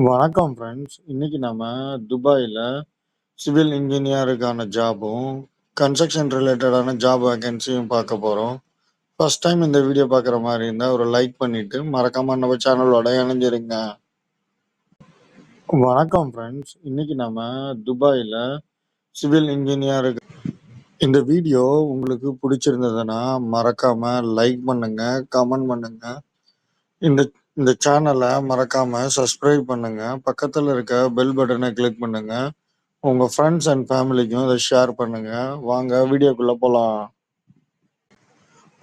வணக்கம் ஃப்ரெண்ட்ஸ். இன்னைக்கு நம்ம துபாயில் சிவில் இன்ஜினியருக்கான ஜாபும், கன்ஸ்ட்ரக்ஷன் ரிலேட்டடான ஜாப் வேகன்சியும் பார்க்க போறோம். ஃபர்ஸ்ட் டைம் இந்த வீடியோ பார்க்குற மாதிரி இருந்தால் ஒரு லைக் பண்ணிட்டு, மறக்காம நம்ம சேனலோட இணைஞ்சிருங்க. வணக்கம் ஃப்ரெண்ட்ஸ். இன்னைக்கு நம்ம துபாயில் சிவில் இன்ஜினியருக்கு இந்த வீடியோ உங்களுக்கு பிடிச்சிருந்ததுன்னா, மறக்காம லைக் பண்ணுங்க, கமெண்ட் பண்ணுங்க. இந்த இந்த சேனலை மறக்காம சப்ஸ்கிரைப் பண்ணுங்க. பக்கத்துல இருக்க பெல் பட்டனை கிளிக் பண்ணுங்க. உங்க ஃப்ரெண்ட்ஸ் அண்ட் ஃபேமிலிக்கும் இதை ஷேர் பண்ணுங்க. வாங்க வீடியோக்குள்ள போலாம்.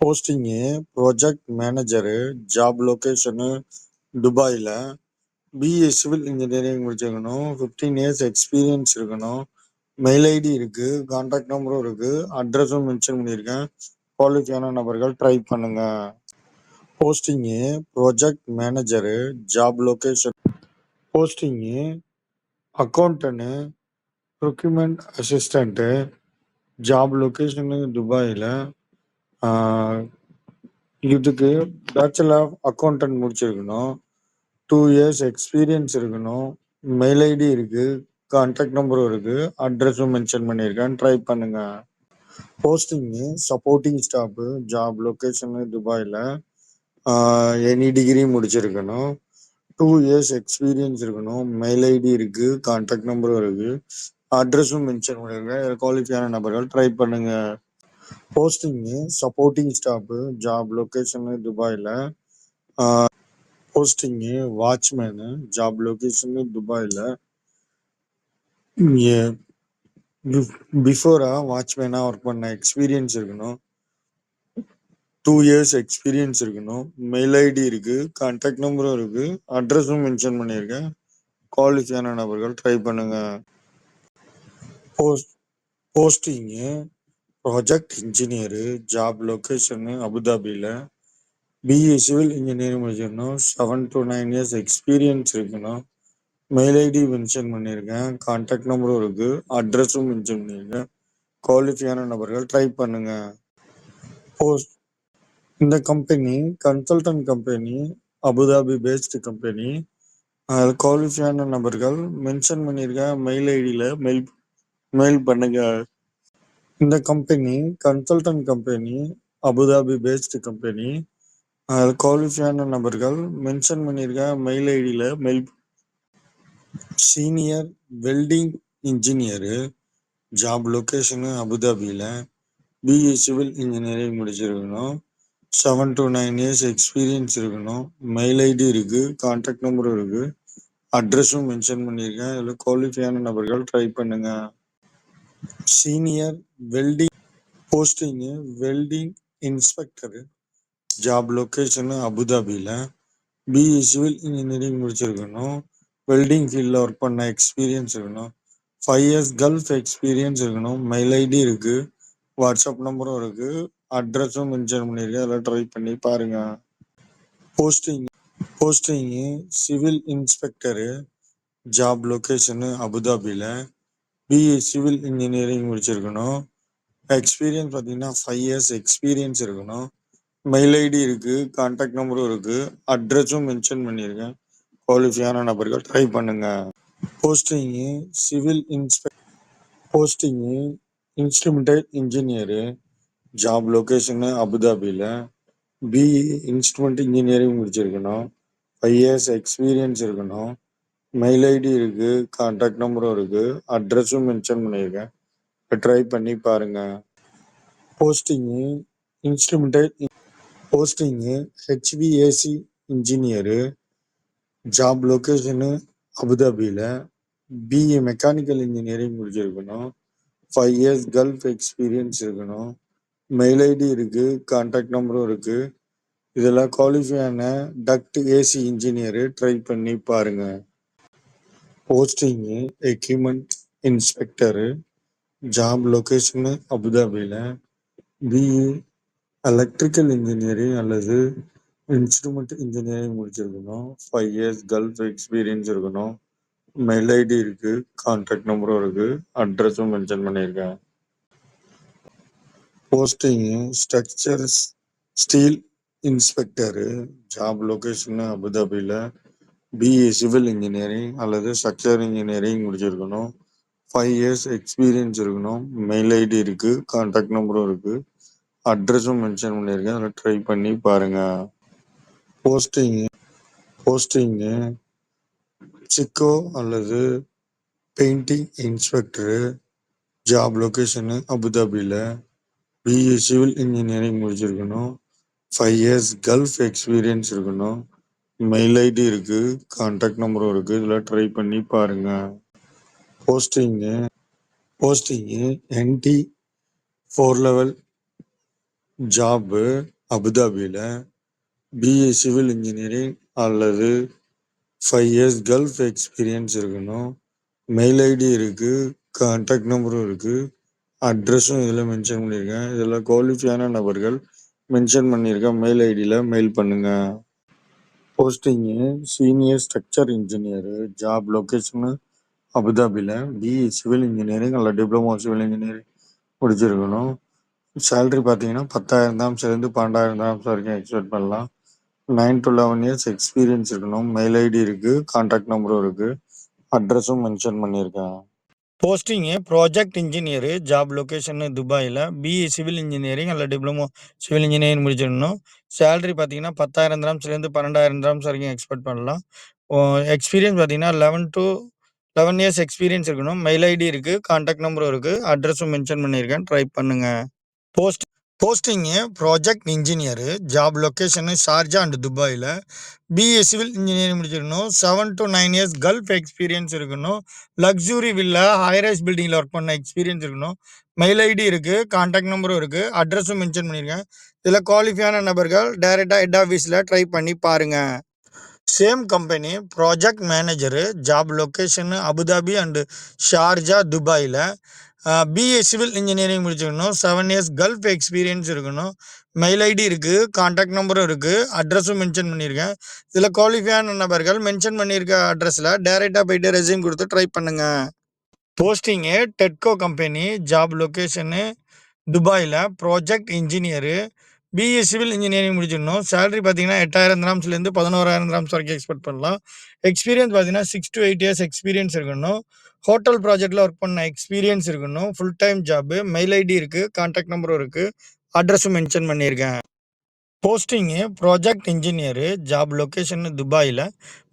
Posting project manager job location துபாயில் பிஏ சிவில் இன்ஜினியரிங் முடிச்சிருக்கணும் ஃபிஃப்டீன் இயர்ஸ் எக்ஸ்பீரியன்ஸ் இருக்கணும் மெயில் ஐடி இருக்கு கான்டாக்ட் நம்பரும் இருக்கு அட்ரஸும் மென்ஷன் பண்ணியிருக்கேன் குவாலிஃபியான நபர்கள் ட்ரை பண்ணுங்க posting project manager job location posting accountant procurement assistant job location துபாயில் இதுக்கு பேச்சுலர் ஆஃப் அக்கௌண்டன்ட் முடிச்சிருக்கணும். டூ இயர்ஸ் எக்ஸ்பீரியன்ஸ் இருக்கணும். மெயில் ஐடி இருக்கு கான்டாக்ட் நம்பரும் இருக்கு அட்ரஸும் மென்ஷன் பண்ணியிருக்கேன். ட்ரை பண்ணுங்க. Posting supporting staff job location துபாயில் எனி டிகிரி முடிச்சிருக்கணும். டூ இயர்ஸ் எக்ஸ்பீரியன்ஸ் இருக்கணும். மெயில் ஐடி இருக்கு கான்டாக்ட் நம்பரும் இருக்கு. அட்ரஸும் மென்ஷன் பண்ணிருக்கேன் குவாலிஃபையான நபர்கள் ட்ரை பண்ணுங்க. Posting supporting staff job location துபாயில் போஸ்டிங்கு வாட்ச்மேனு ஜாப் லொகேஷன் துபாயில் பிஃபோராக வாட்ச்மேனாக ஒர்க் பண்ண எக்ஸ்பீரியன்ஸ் இருக்கணும். டூ இயர்ஸ் எக்ஸ்பீரியன்ஸ் இருக்கணும் மெயில் ஐடி இருக்கு கான்டாக்ட் நம்பரும் இருக்கு. அட்ரஸும் மென்ஷன் பண்ணியிருக்கேன். குவாலிஃபியான நபர்கள் ட்ரை பண்ணுங்க. Post posting project engineer job location அபுதாபியில். பிஇ சிவில் இன்ஜினியரிங் முடிச்சிருக்கணும் seven to nine years experience இருக்கணும் மெயில் ஐடி மென்ஷன் பண்ணியிருக்கேன். கான்டாக்ட் நம்பரும் இருக்கு. அட்ரஸும் மென்ஷன் பண்ணியிருக்கேன். குவாலிஃபியான நபர்கள் ட்ரை பண்ணுங்கள் போஸ்ட் இந்த company consultant company Abu Dhabi based company குவாலிஃபியான நபர்கள் மென்ஷன் பண்ணியிருக்க மெயில் ஐடியில் மெயில் மெயில் பண்ணுங்க. இந்த company consultant company Abu Dhabi based company குவாலிஃபியான நபர்கள் மென்ஷன் பண்ணியிருக்க மெயில் ஐடியில் mail senior welding engineer job location அபுதாபியில் பிஇ சிவில் இன்ஜினியரிங் முடிச்சிருக்கணும். Seven to nine years experience இருக்கணும். மெயில் ஐடி இருக்கு கான்டாக்ட் நம்பரும் இருக்கு. அட்ரஸும் மென்ஷன் பண்ணியிருக்கேன். இதில் குவாலிஃபியான நபர்கள் ட்ரை பண்ணுங்க. Senior welding posting welding inspector job location அபுதாபியில் பிஇ சிவில் இன்ஜினியரிங் முடிச்சிருக்கணும். வெல்டிங் ஃபீல்டில் ஒர்க் பண்ண எக்ஸ்பீரியன்ஸ் இருக்கணும். ஃபைவ் இயர்ஸ் கல்ஃப் எக்ஸ்பீரியன்ஸ் இருக்கணும். மெயில் ஐடி இருக்கு. வாட்ஸ்அப் நம்பரும் இருக்கு. அட்ரஸும் மென்ஷன் பண்ணியிருக்கேன் அதெல்லாம் ட்ரை பண்ணி பாருங்க. Posting posting civil inspector job location அபுதாபியில் பிஏ சிவில் இன்ஜினியரிங் முடிச்சிருக்கணும். எக்ஸ்பீரியன்ஸ் பார்த்தீங்கன்னா ஃபைவ் இயர்ஸ் எக்ஸ்பீரியன்ஸ் இருக்கணும். மெயில் ஐடி இருக்கு கான்டாக்ட் நம்பரும் இருக்கு அட்ரஸும் மென்ஷன் பண்ணியிருக்கேன் குவாலிஃபையான நபர்கள் ட்ரை பண்ணுங்க. Posting civil inspect posting instrumental engineer job location அபுதாபியில் பிஇ இன்ஸ்ட்ருமெண்ட் இன்ஜினியரிங் முடிச்சிருக்கணும். ஃபைவ் இயர்ஸ் எக்ஸ்பீரியன்ஸ் இருக்கணும். மெயில் ஐடி இருக்கு கான்டாக்ட் நம்பரும் இருக்கு அட்ரஸும் மென்ஷன் பண்ணியிருக்கேன். ட்ரை பண்ணி பாருங்க. Posting instrument posting HVAC engineer job location அபுதாபியில் பிஇ மெக்கானிக்கல் இன்ஜினியரிங் முடிச்சிருக்கணும். ஃபைவ் இயர்ஸ் கல்ஃப் எக்ஸ்பீரியன்ஸ் இருக்கணும். மெயில் ஐடி இருக்கு கான்டாக்ட் நம்பரும் இருக்கு. இதில் குவாலிஃபையான டக்ட் ஏசி இன்ஜினியரு ட்ரை பண்ணி பாருங்க. Posting equipment inspector job location அபுதாபியில் பிஇ எலக்ட்ரிக்கல் இன்ஜினியரிங் அல்லது இன்ஸ்ட்ருமெண்ட் இன்ஜினியரிங் முடிச்சிருக்கணும். ஃபைவ் இயர்ஸ் கல்ஃப் எக்ஸ்பீரியன்ஸ் இருக்கணும். மெயில் ஐடி இருக்கு கான்டாக்ட் நம்பரும் இருக்கு அட்ரஸும் மென்ஷன் பண்ணியிருக்கேன். Posting structures steel inspector job location அபுதாபியில் பிஇ சிவில் இன்ஜினியரிங் அல்லது ஸ்ட்ரக்சர் இன்ஜினியரிங் முடிச்சிருக்கணும். ஃபைவ் இயர்ஸ் எக்ஸ்பீரியன்ஸ் இருக்கணும். மெயில் ஐடி இருக்கு கான்டாக்ட் நம்பரும் இருக்கு. அட்ரஸும் மென்ஷன் பண்ணியிருக்கேன். அதில் ட்ரை பண்ணி பாருங்க. போஸ்டிங்கு போஸ்டிங்கு சிக்கோ அல்லது பெயிண்டிங் இன்ஸ்பெக்டரு ஜாப் லொக்கேஷனு அபுதாபியில் பிஇ சிவில் இன்ஜினியரிங் முடிச்சிருக்கணும். ஃபைவ் இயர்ஸ் கல்ஃப் எக்ஸ்பீரியன்ஸ் இருக்கணும். மெயில் ஐடி இருக்கு கான்டாக்ட் நம்பரும் இருக்கு இதில் ட்ரை பண்ணி பாருங்க. Posting posting ND four level job அபுதாபியில் பிஇ சிவில் இன்ஜினியரிங் அல்லது ஃபைவ் இயர்ஸ் கல்ஃப் எக்ஸ்பீரியன்ஸ் இருக்கணும். மெயில் ஐடி இருக்கு கான்டாக்ட் நம்பரும் இருக்கு. அட்ரஸும் இதில் மென்ஷன் பண்ணியிருக்கேன். இதில் குவாலிஃபையான நபர்கள் மென்ஷன் பண்ணியிருக்கேன். மெயில் ஐடியில் மெயில் பண்ணுங்க. Posting senior structure engineer job location அபுதாபியில் பிஇ சிவில் இன்ஜினியரிங் அல்ல டிப்ளமோ சிவில் இன்ஜினியரிங் முடிச்சிருக்கணும். சேலரி பார்த்தீங்கன்னா பத்தாயிரம் தான் இருந்து பன்னெண்டாயிரம் தான் வரைக்கும் எக்ஸ்பெக்ட் பண்ணலாம். Nine to eleven years experience இருக்கணும். மெயில் ஐடி இருக்கு. கான்டாக்ட் நம்பரும் இருக்கு. அட்ரஸும் மென்ஷன் பண்ணியிருக்கேன். Posting project engineer job location துபாயில். பிஇ சிவில் இன்ஜினியரிங் அல்ல டிப்ளமோ சிவில் இன்ஜினியரிங் முடிச்சிடணும். சேலரி பார்த்தீங்கன்னா பத்தாயிரம் திராம்ஸ்லேருந்து பன்னெண்டாயிரம் திராம்ஸ் வரைக்கும் எக்ஸ்பெக்ட் பண்ணலாம். எக்ஸ்பீரியன்ஸ் பார்த்தீங்கன்னா eleven to eleven years experience இருக்கணும். மெயில் ஐடி இருக்குது கான்டாக்ட் நம்பரும் இருக்குது அட்ரஸும் மென்ஷன் பண்ணியிருக்கேன். ட்ரை பண்ணுங்கள் post posting project engineer job location Sharjah and துபாயில் பிஏ சிவில் இன்ஜினியரிங் முடிச்சிருக்கணும். Seven to nine years Gulf experience இருக்கணும். லக்ஸுரி வில்லா ஹைரைஸ் பில்டிங்கில் ஒர்க் பண்ண எக்ஸ்பீரியன்ஸ் இருக்கணும். மெயில் ஐடி இருக்குது கான்டாக்ட் நம்பரும் இருக்குது அட்ரஸும் மென்ஷன் பண்ணியிருக்கேன் இதில் குவாலிஃபையான நபர்கள் டைரெக்டாக ஹெட் ஆஃபீஸில் ட்ரை பண்ணி பாருங்கள் same company project manager job location Abu Dhabi and Sharjah துபாயில் பிஏ சிவில் இன்ஜினியரிங் முடிச்சிருக்கணும். செவன் இயர்ஸ் கல்ஃப் எக்ஸ்பீரியன்ஸ் இருக்கணும். மெயில் ஐடி இருக்குது காண்டாக்ட் நம்பரும் இருக்குது அட்ரஸும் மென்ஷன் பண்ணியிருக்கேன். இதில் குவாலிஃபையான நபர்கள் மென்ஷன் பண்ணியிருக்க அட்ரஸில் டேரெக்டாக போயிட்டு ரெசியூம் கொடுத்து ட்ரை பண்ணுங்கள் posting Tedco company job location துபாயில் project engineer BA civil engineering முடிச்சிடணும் சேலரி பார்த்தீங்கன்னா எட்டாயிரம் கிராம்ஸ்லேருந்து பதினோராயிரம் கிராம்ஸ் வரைக்கும் எக்ஸ்பெக்ட் பண்ணலாம். எக்ஸ்பீரியன்ஸ் பார்த்தீங்கன்னா six to eight years experience இருக்கணும். ஹோட்டல் ப்ராஜெக்ட்டில் ஒர்க் பண்ண எக்ஸ்பீரியன்ஸ் இருக்கணும் full time job mail ID இருக்குது கான்டாக்ட் நம்பரும் இருக்குது அட்ரஸும் மென்ஷன் பண்ணியிருக்கேன். Posting project engineer job location துபாயில்.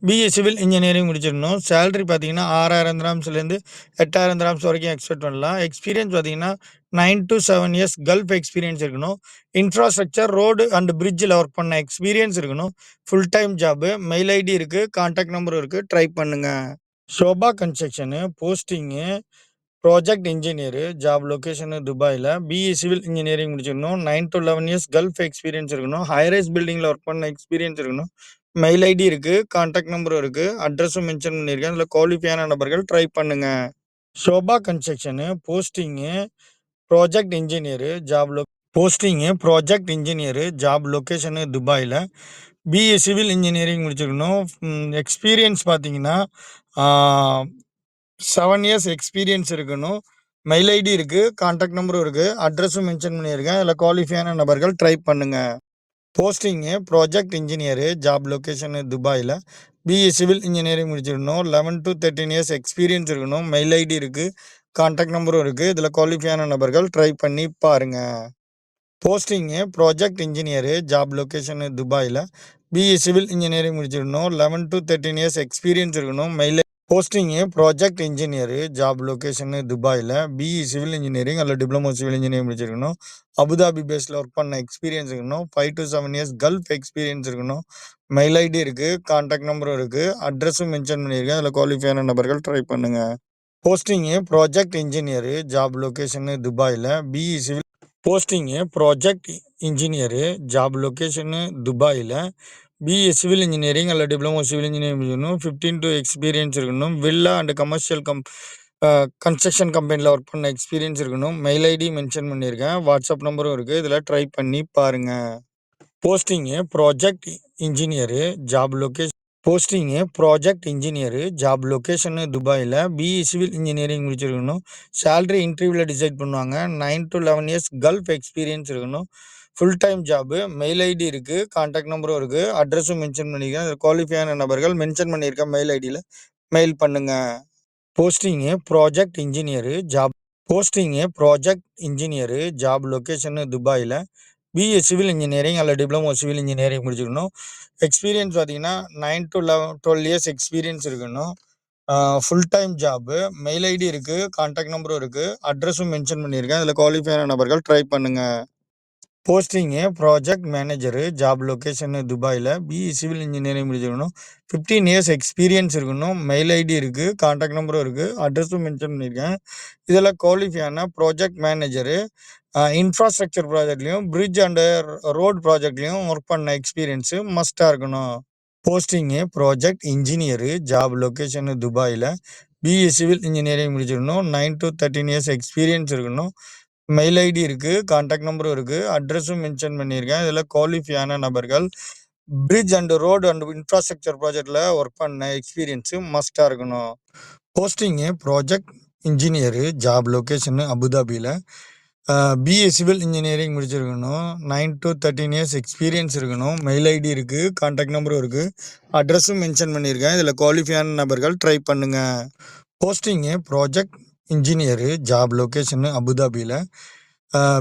பிஏ சிவில் இன்ஜினியரிங் முடிச்சிடணும். சேலரி பார்த்தீங்கன்னா ஆறாயிரம் திராம்ஸ்லேருந்து எட்டாயிரம் திராம்ஸ் வரைக்கும் எக்ஸ்பெக்ட் பண்ணலாம். எக்ஸ்பீரியன்ஸ் பார்த்தீங்கன்னா nine to seven years Gulf experience இருக்கணும். இன்ஃப்ராஸ்ட்ரக்சர் ரோடு அண்ட் பிரிட்ஜில் ஒர்க் பண்ண எக்ஸ்பீரியன்ஸ் இருக்கணும். Full time job mail ID இருக்குது கான்டாக்ட் நம்பரும் இருக்குது ட்ரை பண்ணுங்கள் Sobha construction posting project engineer job location துபாயில் பிஇ சிவில் இன்ஜினியரிங் முடிச்சிருக்கணும். Nine to eleven years Gulf experience இருக்கணும். ஹைரைஸ் பில்டிங்கில் ஒர்க் பண்ண எக்ஸ்பீரியன்ஸ் இருக்கணும். மெயில் ஐடி இருக்குது கான்டாக்ட் நம்பரும் இருக்குது அட்ரஸும் மென்ஷன் பண்ணியிருக்கேன். அதில் குவாலிஃபையான நபர்கள் ட்ரை பண்ணுங்கள் Sobha construction posting project engineer job லொ posting project engineer job location துபாயில் பிஇ சிவில் இன்ஜினியரிங் முடிச்சிருக்கணும். எக்ஸ்பீரியன்ஸ் பார்த்தீங்கன்னா செவன் இயர்ஸ் எக்ஸ்பீரியன்ஸ் இருக்கணும். மெயில் ஐடி இருக்குது கான்டாக்ட் நம்பரும் இருக்குது அட்ரஸும் மென்ஷன் பண்ணியிருக்கேன். அதில் குவாலிஃபையான நபர்கள் ட்ரை பண்ணுங்கள் posting project engineer job location துபாயில். பிஇ சிவில் இன்ஜினியரிங் முடிச்சிருக்கணும் eleven to thirteen years experience இருக்கணும். மெயில் ஐடி இருக்குது கான்டாக்ட் நம்பரும் இருக்குது இதில் குவாலிஃபையான நபர்கள் ட்ரை பண்ணி பாருங்கள் posting project engineer job location துபாயில். பிஇ சிவில் இன்ஜினியரிங் முடிச்சிருக்கணும் eleven to thirteen years experience இருக்கணும். Mail posting project engineer job location துபாயில். பிஇ சிவில் இன்ஜினியரிங் அல்ல டிப்ளமோ சிவில் இன்ஜினியரிங் முடிச்சிருக்கணும். அபுதாபி பேஸில் ஒர்க் பண்ண எக்ஸ்பீரியன்ஸ் இருக்கணும். Five to seven years gulf experience இருக்கணும். மெயில் ஐடி இருக்குது கான்டாக்ட் நம்பரும் இருக்குது அட்ரஸும் மென்ஷன் பண்ணியிருக்கேன். அதில் குவாலிஃபையான நபர்கள் ட்ரை பண்ணுங்கள் posting project engineer job location துபாயில். BE civil posting project engineer job location துபாயில். பிஏ சிவில் இன்ஜினியரிங் அல்ல டிப்ளமோ சிவில் இன்ஜினியரிங் முடிக்கணும் ஃபிஃப்டீன் டு எக்ஸ்பீரியன்ஸ் இருக்கணும். Villa and commercial cum construction கம்பெனியில் ஒர்க் பண்ண எக்ஸ்பீரியன்ஸ் இருக்கணும். மெயில் ஐடி மென்ஷன் பண்ணியிருக்கேன் WhatsApp நம்பரும் இருக்குது இதில் ட்ரை பண்ணி பாருங்கள் posting project engineer job location posting project engineer job location துபாயில் பிஇ சிவில் இன்ஜினியரிங் முடிச்சிருக்கணும் சேல்ரி இன்டர்வியூவில் டிசைட் பண்ணுவாங்க nine to eleven years Gulf experience இருக்கணும் full time job. Mail ID இருக்குது கான்டாக்ட் நம்பரும் இருக்குது அட்ரஸும் மென்ஷன் பண்ணியிருக்கேன். இதுல குவாலிஃபையான நபர்கள் மென்ஷன் பண்ணியிருக்கேன் மெயில் ஐடியில் மெயில் பண்ணுங்கள் posting project engineer job posting project engineer job location துபாயில் பிஏ சிவில் இன்ஜினியரிங் அல்லது டிப்ளமோ சிவில் இன்ஜினியரிங் முடிச்சுக்கணும் எக்ஸ்பீரியன்ஸ் பார்த்தீங்கன்னா nine to eleven twelve years experience இருக்கணும். Full time job mail ID இருக்குது கான்டாக்ட் நம்பரும் இருக்குது அட்ரஸும் மென்ஷன் பண்ணியிருக்கேன். அதில் குவாலிஃபையான நபர்கள் ட்ரை பண்ணுங்கள் posting project manager job location துபாயில் பிஇ சிவில் இன்ஜினியரிங் முடிச்சிருக்கணும். 15 இயர்ஸ் எக்ஸ்பீரியன்ஸ் இருக்கணும். மெயில் ஐடி இருக்குது காண்டாக்ட் நம்பரும் இருக்குது அட்ரஸும் மென்ஷன் பண்ணியிருக்கேன். இதில் குவாலிஃபையான ப்ராஜெக்ட் மேனேஜரு இன்ஃப்ராஸ்ட்ரக்சர் ப்ராஜெக்ட்லேயும் பிரிட்ஜ் அண்ட் ரோட் ப்ராஜெக்ட்லேயும் ஒர்க் பண்ண எக்ஸ்பீரியன்ஸு மஸ்ட்டாக இருக்கணும். Posting project engineer job location துபாயில் பிஇ சிவில் இன்ஜினியரிங் முடிச்சிருக்கணும். Nine to thirteen years experience இருக்கணும். மெயில் ஐடி இருக்கு. கான்டாக்ட் நம்பரும் இருக்கு. அட்ரஸும் மென்ஷன் பண்ணியிருக்கேன். இதில் குவாலிஃபையான நபர்கள் bridge and road and infrastructure ப்ராஜெக்டில் ஒர்க் பண்ண எக்ஸ்பீரியன்ஸு மஸ்ட்டாக இருக்கணும். Posting project engineer job location அபுதாபியில் பிஏ சிவில் இன்ஜினியரிங் முடிச்சிருக்கணும். நைன் டூ 13 இயர்ஸ் எக்ஸ்பீரியன்ஸ் இருக்கணும். மெயில் ஐடி இருக்குது கான்டாக்ட் நம்பரும் இருக்குது அட்ரஸும் மென்ஷன் பண்ணியிருக்கேன். இதில் குவாலிஃபையான நபர்கள் ட்ரை பண்ணுங்கள் posting project engineer job location அபுதாபியில்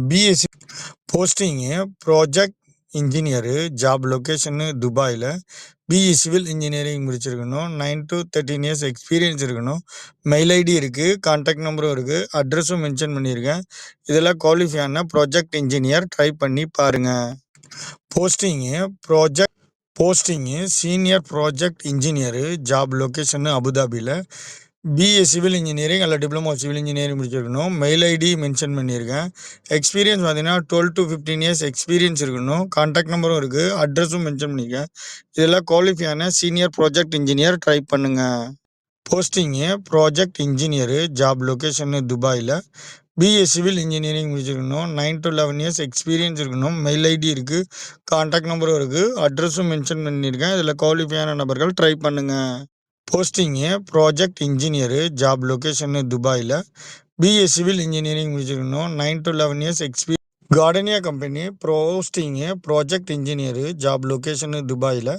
BSc posting project engineer job location துபாயில் பிஇ சிவில் இன்ஜினியரிங் முடிச்சிருக்கணும். நைன் டூ 13 இயர்ஸ் எக்ஸ்பீரியன்ஸ் இருக்கணும். மெயில் ஐடி இருக்குது கான்டாக்ட் நம்பரும் இருக்குது அட்ரஸும் மென்ஷன் பண்ணியிருக்கேன். இதில் குவாலிஃபை ஆன ப்ராஜெக்ட் இன்ஜினியர் ட்ரை பண்ணி பாருங்கள் posting project posting senior project engineer job location அபுதாபியில் பிஏ சிவில் இன்ஜினியரிங் அல்ல டிப்ளமோ சிவில் இன்ஜினியரிங் முடிச்சிருக்கணும். மெயில் ஐடி மென்ஷன் பண்ணியிருக்கேன். எக்ஸ்பீரியன்ஸ் பார்த்தீங்கன்னா twelve to fifteen years experience இருக்கணும். கான்டாக்ட் நம்பரும் இருக்குது அட்ரஸும் மென்ஷன் பண்ணியிருக்கேன். இதெல்லாம் குவாலிஃபையான சீனியர் ப்ராஜெக்ட் இன்ஜினியர் ட்ரை பண்ணுங்கள் posting project engineer job location துபாயில் பிஏ சிவில் இன்ஜினியரிங் முடிச்சிருக்கணும். Nine to eleven years experience இருக்கணும். மெயில் ஐடி இருக்குது கான்டாக்ட் நம்பரும் இருக்குது அட்ரஸும் மென்ஷன் பண்ணியிருக்கேன். இதில் குவாலிஃபையான நபர்கள் ட்ரை பண்ணுங்கள் posting project engineer job location துபாயில் பிஎஸ் சிவில் இன்ஜினியரிங் முடிச்சிருக்கணும். Nine to eleven years எக்ஸ்பீ Gardenia company posting project engineer job location துபாயில்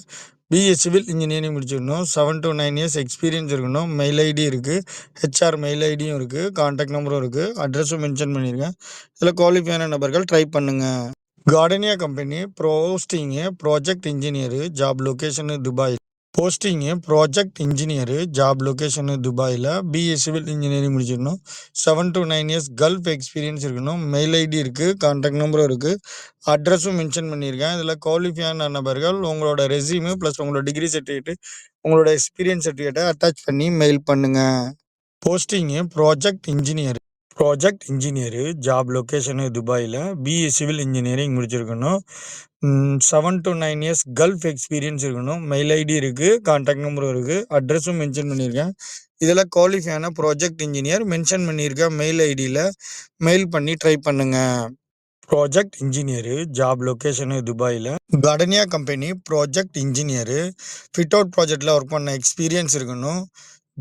பிஎஸ் சிவில் இன்ஜினியரிங் முடிச்சிருக்கணும். Seven to nine years experience இருக்கணும். மெயில் ஐடி இருக்குது ஹெச்ஆர் மெயில் ஐடியும் இருக்குது contact நம்பரும் இருக்குது அட்ரஸும் மென்ஷன் பண்ணியிருக்கேன். இதில் குவாலிஃபையான நபர்கள் ட்ரை பண்ணுங்கள் Gardenia company posting project engineer job location Dubai. Posting project engineer job location துபாயில் பிஏ சிவில் இன்ஜினியரிங் முடிச்சிடணும் seven to nine years Gulf experience இருக்கணும். மெயில் ஐடி இருக்குது கான்டாக்ட் நம்பரும் இருக்குது அட்ரஸும் மென்ஷன் பண்ணியிருக்கேன். இதில் குவாலிஃபையான நபர்கள் உங்களோட ரெஸ்யூமு ப்ளஸ் உங்களோட டிகிரி சர்டிஃபிகேட்டு உங்களோட எக்ஸ்பீரியன்ஸ் சர்டிஃபிகேட்டை அட்டாச் பண்ணி மெயில் பண்ணுங்கள் posting project engineer project engineer job location துபாயில் பிஏ சிவில் இன்ஜினியரிங் முடிச்சிருக்கணும். Seven to nine years Gulf experience இருக்கணும். மெயில் ஐடி இருக்குது கான்டாக்ட் நம்பரும் இருக்குது அட்ரஸும் மென்ஷன் பண்ணியிருக்கேன். இதில் குவாலிஃபையான ப்ராஜெக்ட் இன்ஜினியர் மென்ஷன் பண்ணியிருக்கேன் மெயில் ஐடியில் மெயில் பண்ணி ட்ரை பண்ணுங்கள் ப்ராஜெக்ட் இன்ஜினியரு ஜாப் லொகேஷனு துபாயில் Gardenia company project engineer fit out ப்ராஜெக்டில் ஒர்க் பண்ண எக்ஸ்பீரியன்ஸ் இருக்கணும்.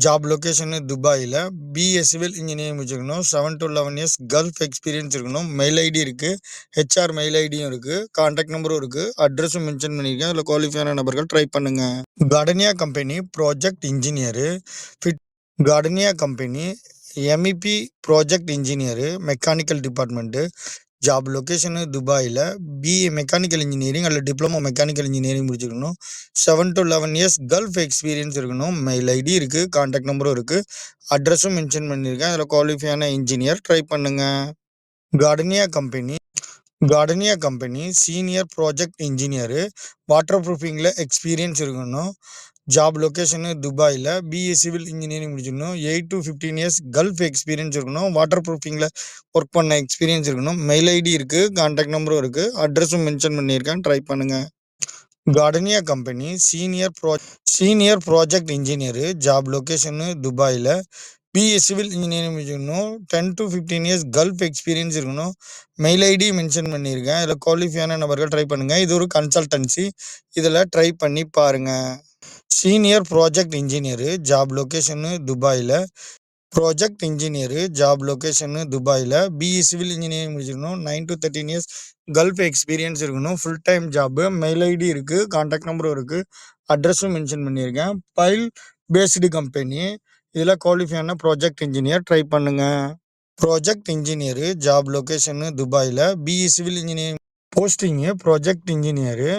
ஜாப் லொகேஷனு துபாயில் பிஏ சிவில் இன்ஜினியரிங் முடிச்சிருக்கணும். Seven to eleven years Gulf experience இருக்கணும். மெயில் ஐடி இருக்குது ஹெச்ஆர் மெயில் ஐடியும் இருக்குது கான்டாக்ட் நம்பரும் இருக்குது அட்ரஸும் மென்ஷன் பண்ணியிருக்கேன். அதில் குவாலிஃபையான நபர்கள் ட்ரை பண்ணுங்கள் Gardenia company project engineer fit Gardenia company MEP project engineer mechanical department. Job location துபாயில் பிஏ மெக்கானிக்கல் இன்ஜினியரிங் அல்லது டிப்ளமோ மெக்கானிக்கல் இன்ஜினியரிங் முடிச்சிருக்கணும். Seven to eleven years Gulf experience இருக்கணும். மெயில் ஐடி இருக்குது காண்டாக்ட் நம்பரும் இருக்குது அட்ரஸும் மென்ஷன் பண்ணியிருக்கேன். அதில் குவாலிஃபையான இன்ஜினியர் ட்ரை பண்ணுங்கள் Gardenia company Gardenia company senior project engineer water ப்ரூஃபிங்கில் experience இருக்கணும். ஜாப் லொகேஷனு துபாயில் பிஏ சிவில் இன்ஜினியரிங் முடிச்சிருக்கணும். 8 டூ 15 இயர்ஸ் கல்ஃப் எக்ஸ்பீரியன்ஸ் இருக்கணும். வாட்டர் ப்ரூஃபிங்கில் ஒர்க் பண்ண எக்ஸ்பீரியன்ஸ் இருக்கணும். மெயில் ஐடி இருக்குது கான்டாக்ட் நம்பரும் இருக்குது அட்ரஸும் மென்ஷன் பண்ணியிருக்கேன். ட்ரை பண்ணுங்கள் Gardenia company senior pro senior project engineer job location துபாயில் பிஏ சிவில் இன்ஜினியரிங் முடிச்சிருக்கணும். 10 டூ 15 இயர்ஸ் கல்ஃப் எக்ஸ்பீரியன்ஸ் இருக்கணும். மெயில் ஐடி மென்ஷன் பண்ணியிருக்கேன். இதில் குவாலிஃபையான நபர்கள் ட்ரை பண்ணுங்கள் இது ஒரு கன்சல்டன்சி. இதில் ட்ரை பண்ணி பாருங்கள் senior project engineer job location துபாயில் ப்ராஜெக்ட் இன்ஜினியரு ஜாப் லொகேஷனு துபாயில் பிஇ சிவில் இன்ஜினியரிங் முடிச்சிருக்கணும். Nine to thirteen years Gulf experience இருக்கணும். Full time job mail ID இருக்குது கான்டாக்ட் நம்பரும் இருக்குது அட்ரஸும் மென்ஷன் பண்ணியிருக்கேன். பைல் பேஸ்டு கம்பெனி இதில் குவாலிஃபையான ப்ராஜெக்ட் இன்ஜினியர் ட்ரை பண்ணுங்கள் ப்ராஜெக்ட் இன்ஜினியரு ஜாப் லொக்கேஷனு துபாயில் BE civil engineering posting project engineer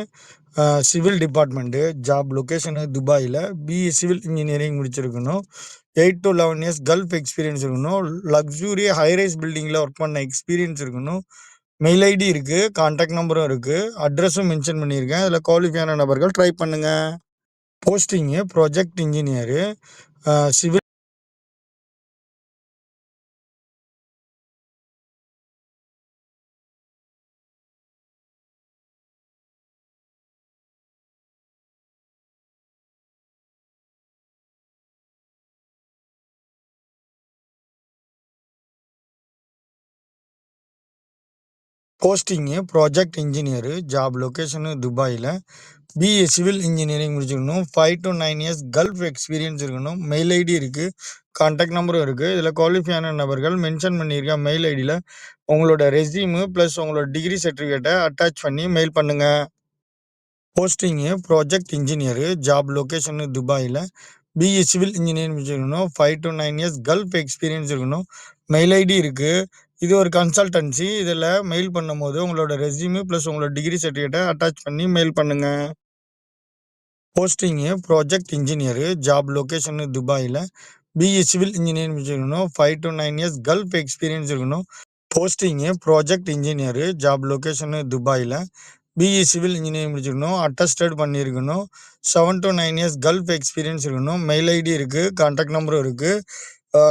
civil department job location துபாயில் பிஇ சிவில் இன்ஜினியரிங் முடிச்சிருக்கணும். Eight to eleven years Gulf experience இருக்கணும். லக்ஸூரி ஹைரைஸ் பில்டிங்கில் work பண்ண experience இருக்கணும். மெயில் ஐடி இருக்குது contact நம்பரும் இருக்குது அட்ரஸும் மென்ஷன் பண்ணியிருக்கேன். இதில் குவாலிஃபையான நபர்கள் ட்ரை பண்ணுங்கள் posting project engineer civil posting project engineer job location துபாயில் பிஏ சிவில் இன்ஜினியரிங் முடிச்சிருக்கணும். Five to nine years Gulf experience இருக்கணும். மெயில் ஐடி இருக்குது கான்டாக்ட் நம்பரும் இருக்குது இதில் குவாலிஃபையான நபர்கள் மென்ஷன் பண்ணியிருக்கேன் மெயில் ஐடியில் உங்களோட ரெஸ்யூமு ப்ளஸ் உங்களோட டிகிரி சர்டிஃபிகேட்டை அட்டாச் பண்ணி மெயில் பண்ணுங்கள் posting project engineer job location துபாயில் பிஇ சிவில் இன்ஜினியரிங் முடிச்சிருக்கணும். Five to nine years Gulf experience இருக்கணும். மெயில் ஐடி இருக்குது இது ஒரு கன்சல்டன்சி இதில் மெயில் பண்ணும்போது உங்களோட ரெஸ்யூமு ப்ளஸ் உங்களோட டிகிரி சர்டிஃபிகேட்டை அட்டாச் பண்ணி மெயில் பண்ணுங்கள் posting project engineer job location துபாயில். பிஇ சிவில் இன்ஜினியரிங் முடிச்சிருக்கணும் five to nine years Gulf experience இருக்கணும். Posting project engineer job location துபாயில். பிஇ சிவில் இன்ஜினியரிங் முடிச்சிருக்கணும். அட்டஸ்டட் பண்ணியிருக்கணும். Seven to nine years Gulf experience இருக்கணும். Mail ID இருக்குது contact நம்பரும் இருக்குது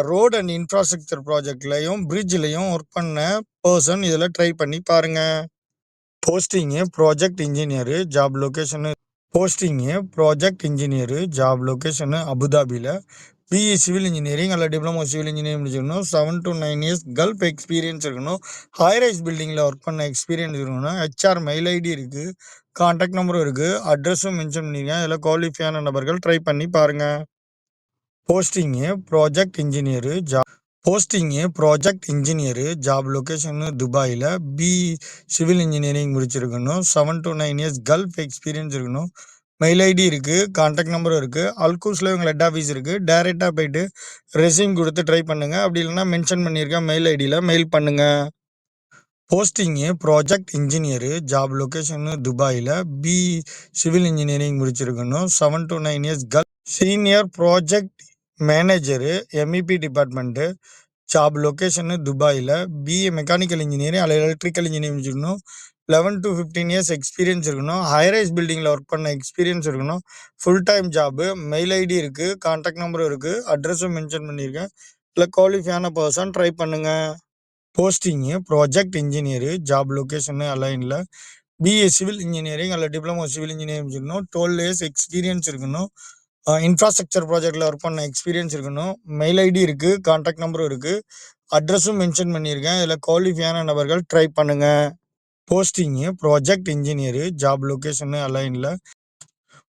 ரோட் அண்ட் இன்ஃப்ராஸ்ட்ரக்சர் ப்ராஜெக்ட்லையும் பிரிட்ஜ்லையும் ஒர்க் பண்ண பர்சன் இதில் ட்ரை பண்ணி பாருங்கள் posting project engineer job location posting project engineer job location அபுதாபியில் பிஇ சிவில் இன்ஜினியரிங் அல்ல டிப்ளமோ சிவில் இன்ஜினியரிங் முடிச்சிருக்கணும் seven to nine years Gulf experience இருக்கணும். ஹைரைஸ் பில்டிங்கில் ஒர்க் பண்ண எக்ஸ்பீரியன்ஸ் இருக்கணும் ஹெச்ஆர் மெயில் ஐடி இருக்குது கான்டாக்ட் நம்பரும் இருக்குது அட்ரஸும் மென்ஷன் பண்ணியிருக்கேன் இதில் குவாலிஃபையான நபர்கள் ட்ரை பண்ணி பாருங்கள் posting project engineer job posting project engineer job location துபாயில் பி சிவில் இன்ஜினியரிங் முடிச்சிருக்கணும் seven to nine years Gulf experience இருக்கணும். மெயில் ஐடி இருக்குது கான்டாக்ட் நம்பரும் இருக்குது அல்கூஸில் இவங்க ஹெட் ஆஃபீஸ் இருக்குது டேரெக்டாக போயிட்டு ரெஸ்யூம் கொடுத்து ட்ரை பண்ணுங்கள் அப்படி இல்லைன்னா மென்ஷன் பண்ணியிருக்கேன் மெயில் ஐடியில் மெயில் பண்ணுங்கள் posting project engineer job location துபாயில் பி சிவில் இன்ஜினியரிங் முடிச்சிருக்கணும் செவன் டு நைன் இயர்ஸ் கல் senior project manager MEP department job location துபாயில் பிஏ மெக்கானிக்கல் இன்ஜினியரிங் அல்லது எலக்ட்ரிக்கல் இன்ஜினியரிங் முடிச்சிருக்கணும். Eleven to fifteen years experience இருக்கணும். High-rise பில்டிங்கில் work பண்ண experience இருக்கணும். Full time job mail ID இருக்குது கான்டாக்ட் நம்பரும் இருக்குது அட்ரஸும் மென்ஷன் பண்ணியிருக்கேன் இல்லை குவாலிஃபையான பர்சன் ட்ரை பண்ணுங்கள் posting project engineer job location அலைனில் BA civil engineering அல்ல டிப்ளமோ சிவில் இன்ஜினியரிங் இருக்கணும் டுவெல் இயர்ஸ் எக்ஸ்பீரியன்ஸ் இருக்கணும். இன்ஃப்ராஸ்ட்ரக்சர் ப்ராஜெக்டில் ஒர்க் பண்ண எக்ஸ்பீரியன்ஸ் இருக்கணும். மெயில் ஐடி இருக்குது கான்டாக்ட் நம்பரும் இருக்குது அட்ரஸும் மென்ஷன் பண்ணியிருக்கேன். இதில் குவாலிஃபையான நபர்கள் ட்ரை பண்ணுங்கள் posting project engineer job location அலைனில்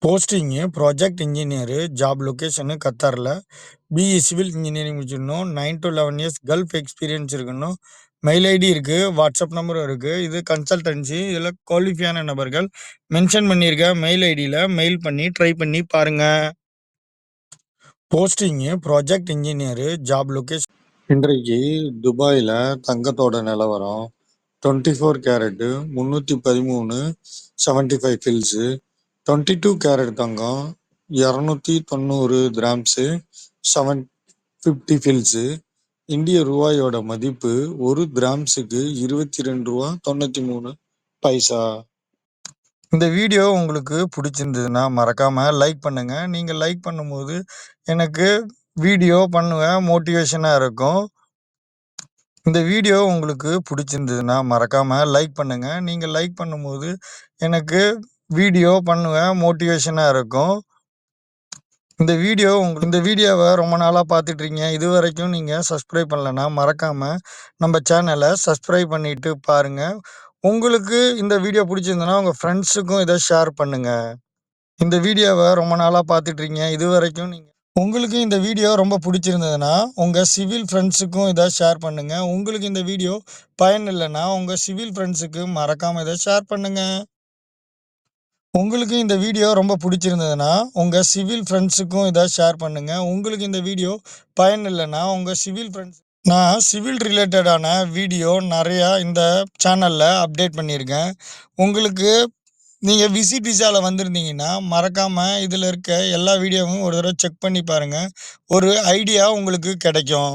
posting project engineer job location கத்தாரில். பிஇ சிவில் இன்ஜினியரிங் முடிச்சிடணும் nine to eleven years Gulf experience இருக்கணும். மெயில் ஐடி இருக்குது வாட்ஸ்அப் நம்பரும் இருக்குது இது கன்சல்டன்சி இதில் குவாலிஃபையான நபர்கள் மென்ஷன் பண்ணியிருக்க மெயில் ஐடியில் மெயில் பண்ணி ட்ரை பண்ணி பாருங்கள் posting project engineer job location இன்றைக்கு துபாயில் தங்கத்தோட நிலவரம் டுவெண்ட்டி ஃபோர் கேரட்டு முந்நூற்றி பதிமூணு seventy five fils twenty two carat தங்கம் இரநூத்தி தொண்ணூறு கிராம்ஸு செவன் ஃபிஃப்டி ஃபில்ஸு இந்திய ரூபாயோட மதிப்பு ஒரு கிராம்ஸுக்கு இருபத்தி ரெண்டு ரூபா தொண்ணூற்றி மூணு பைசா. இந்த வீடியோ உங்களுக்கு பிடிச்சிருந்ததுன்னா மறக்காமல் லைக் பண்ணுங்கள் நீங்கள் லைக் பண்ணும்போது எனக்கு வீடியோ பண்ணுவேன் மோட்டிவேஷனாக இருக்கும். இந்த வீடியோ உங்களுக்கு பிடிச்சிருந்ததுன்னா மறக்காமல் லைக் பண்ணுங்கள் நீங்கள் லைக் பண்ணும்போது எனக்கு வீடியோ பண்ணுவேன் மோட்டிவேஷனாக இருக்கும். இந்த வீடியோ உங்கள் இந்த வீடியோவை ரொம்ப நாளாக பார்த்துட்ருக்கீங்க. இது வரைக்கும் நீங்கள் சப்ஸ்கிரைப் பண்ணலன்னா மறக்காமல் நம்ம சேனலை சப்ஸ்கிரைப் பண்ணிட்டு பாருங்கள் உங்களுக்கு இந்த வீடியோ பிடிச்சிருந்ததுன்னா உங்கள் ஃப்ரெண்ட்ஸுக்கும் இதை ஷேர் பண்ணுங்கள் இந்த வீடியோவை ரொம்ப நாளாக பார்த்துட்ருக்கீங்க. இது வரைக்கும் நீங்கள் உங்களுக்கு இந்த வீடியோ ரொம்ப பிடிச்சிருந்ததுன்னா, உங்கள் சிவில் ஃப்ரெண்ட்ஸுக்கும் இதை ஷேர் பண்ணுங்கள் உங்களுக்கு இந்த வீடியோ பயன் இல்லைன்னா உங்கள் சிவில் ஃப்ரெண்ட்ஸுக்கு மறக்காமல் இதை ஷேர் பண்ணுங்கள் உங்களுக்கு இந்த வீடியோ ரொம்ப பிடிச்சிருந்ததுன்னா, உங்கள் சிவில் ஃப்ரெண்ட்ஸுக்கும் இதை ஷேர் பண்ணுங்கள் உங்களுக்கு இந்த வீடியோ பயன் இல்லைன்னா உங்கள் சிவில் ஃப்ரெண்ட்ஸ் நான் சிவில் ரிலேட்டடான வீடியோ நிறையா இந்த சேனலில் அப்டேட் பண்ணியிருக்கேன். உங்களுக்கு நீங்கள் விசிட் விசாவில் வந்திருந்தீங்கன்னா, மறக்காமல் இதில் இருக்க எல்லா வீடியோவும் ஒரு தடவை செக் பண்ணி பாருங்க. ஒரு ஐடியா உங்களுக்கு கிடைக்கும்